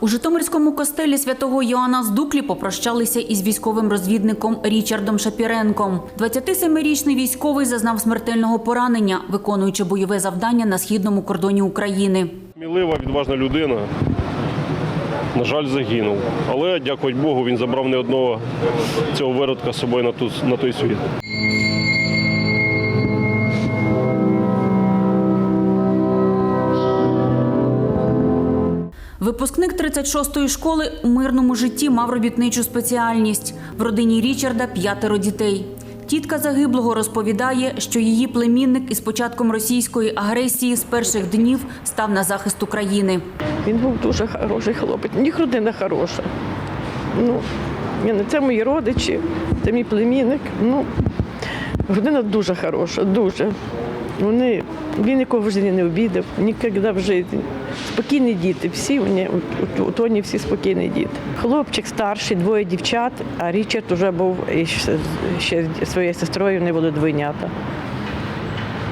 У Житомирському костелі святого Йоанна з Дуклі попрощалися із військовим розвідником Річардом Шапіренком. 27-річний військовий зазнав смертельного поранення, виконуючи бойове завдання на східному кордоні України. Смілива, відважна людина. На жаль, загинув. Але, дякувати Богу, він забрав не одного цього виродка з собою на, ту, на той світ. Випускник 36-ї школи у мирному житті мав робітничу спеціальність. В родині Річарда п'ятеро дітей. Тітка загиблого розповідає, що її племінник із початком російської агресії з перших днів став на захист України. Він був дуже хороший хлопець. У них родина хороша. Ну, це мої родичі, це мій племінник. Ну, родина дуже хороша, дуже. Вони, він нікого в житті не обідав, ніколи в житті. Спокійні діти, всі вони, у, Тоні всі спокійні діти. Хлопчик старший, двоє дівчат, а Річард вже був ще зі своєю сестрою, вони були двойнята.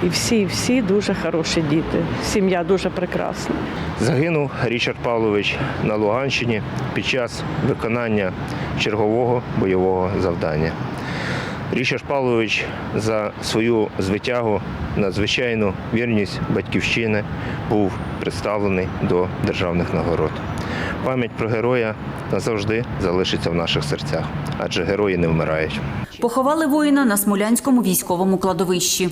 І всі, всі дуже хороші діти. Сім'я дуже прекрасна. Загинув Річард Павлович на Луганщині під час виконання чергового бойового завдання. Річард Павлович за свою звитягу, надзвичайну вірність батьківщини був представлений до державних нагород. Пам'ять про героя назавжди залишиться в наших серцях, адже герої не вмирають. Поховали воїна на Смолянському військовому кладовищі.